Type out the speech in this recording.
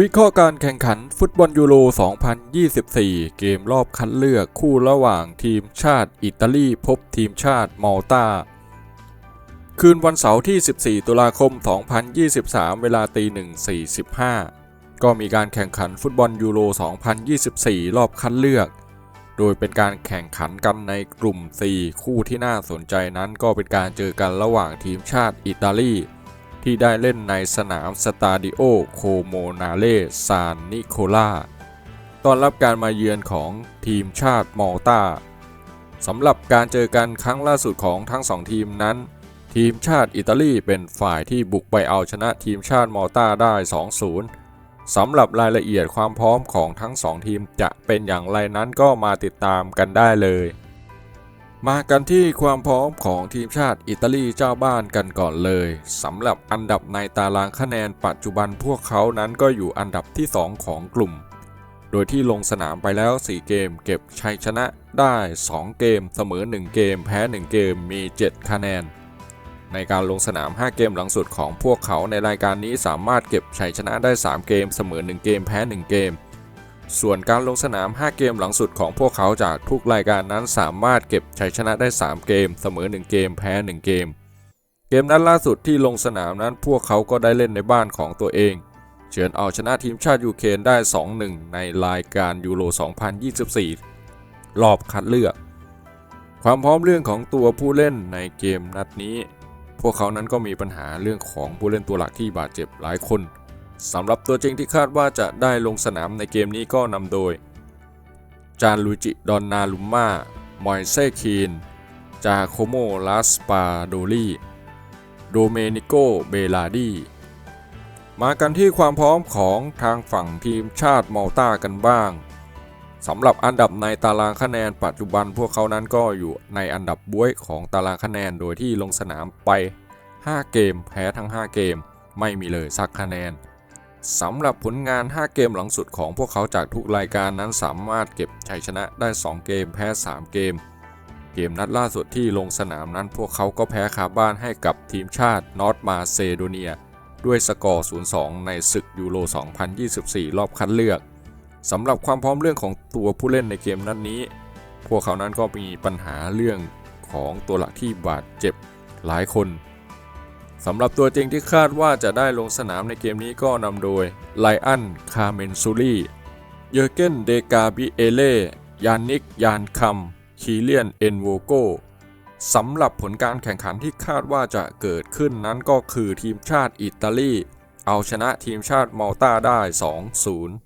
วิเคราะห์การแข่งขันฟุตบอลยูโร 2024 เกมรอบคัดเลือกคู่ระหว่างทีมชาติอิตาลีพบทีมชาติมอลตาคืนวันเสาร์ที่ 14 ตุลาคม 2023 เวลาตี1.45 ก็มีการแข่งขันฟุตบอลยูโร 2024 รอบคัดเลือก โดยเป็นการแข่งขันกันในกลุ่ม 4 คู่ที่น่าสนใจนั้นก็เป็นการเจอกันระหว่างทีมชาติอิตาลี ที่ได้เล่นในสนามสตาดิโอโคโมนาเลซานนิโคลาต้อนรับการมาเยือนของทีมชาติมอลตาสำหรับการเจอกันครั้งล่าสุดของทั้งสองทีมนั้น ทีมชาติอิตาลีเป็นฝ่ายที่บุกไปเอาชนะทีมชาติมอลตาได้ 2-0 สำหรับรายละเอียดความพร้อมของทั้งสองทีมจะเป็นอย่างไรนั้นก็มาติดตามกันได้เลย มากันที่ความพร้อมของทีมชาติอิตาลีเจ้าบ้านกันก่อนเลยสำหรับอันดับในตารางคะแนนปัจจุบันพวกเขานั้นก็อยู่อันดับที่ 2 ของกลุ่ม โดยที่ลงสนามไปแล้ว 4 เกม เก็บชัยชนะได้ 2 เกม เสมอ 1 เกม แพ้ 1 เกมมี 7 คะแนน ในการลงสนาม 5 เกมหลังสุดของพวกเขาในรายการนี้สามารถเก็บชัยชนะได้ 3 เกม เสมอ 1 เกม แพ้ 1 เกม ส่วนการลงสนาม 5 เกมหลังสุดของพวกเขาจากทุกรายการนั้นสามารถเก็บชัยชนะได้ 3 เกม เสมอ 1 เกม แพ้ 1 เกม เกมนัดล่าสุดที่ลงสนามนั้นพวกเขาก็ได้เล่นในบ้านของตัวเอง เฉือนเอาชนะทีมชาติยูเครนได้ 2-1 ในรายการยูโร 2024 รอบคัดเลือก ความพร้อมเรื่องของตัวผู้เล่นในเกมนัดนี้ พวกเขานั้นก็มีปัญหาเรื่องของผู้เล่นตัวหลักที่บาดเจ็บหลายคน สำหรับตัวจริงที่คาดว่าจะได้ลงสนามในเกมนี้ก็นำโดย จานลุจิ ดอนนาลุมมามอยเซคีน จาโคโมลาสปาโดลีโดเมนิโก เบลาดีมากันที่ความพร้อมของทางฝั่งทีมชาติมอลตากันบ้างสำหรับอันดับในตารางคะแนนปัจจุบันพวกเขานั้นก็อยู่ในอันดับบ้วยของตารางคะแนนโดยที่ลงสนามไป 5 เกม แพ้ทั้ง 5 เกม ไม่มีเลยสักคะแนน สำหรับผลงาน 5 เกมหลังสุดของพวกเขาจากทุกรายการนั้นสามารถเก็บชัยชนะได้ 2 เกมแพ้ 3 เกม เกมนัดล่าสุดที่ลงสนามนั้นพวกเขาก็แพ้คาบ้านให้กับทีมชาตินอร์ทมาเซโดเนีย ด้วยสกอร์ 0-2 ในศึกยูโร 2024 รอบคัดเลือกสำหรับความพร้อมเรื่องของตัวผู้เล่นในเกมนัดนี้ พวกเขานั้นก็มีปัญหาเรื่องของตัวหลักที่บาดเจ็บหลายคน สำหรับตัวจริงที่คาดว่าจะได้ลงสนามในเกมนี้ก็นำโดยไลอัน คาเมนซูรีเยอร์เกน เดกาบิเอเล่ ยานิก ยานคัม คีเลียน เอ็นโวโกสำหรับผลการแข่งขันที่คาดว่าจะเกิดขึ้นนั้นก็คือทีมชาติอิตาลี เอาชนะทีมชาติมอลตาได้ 2-0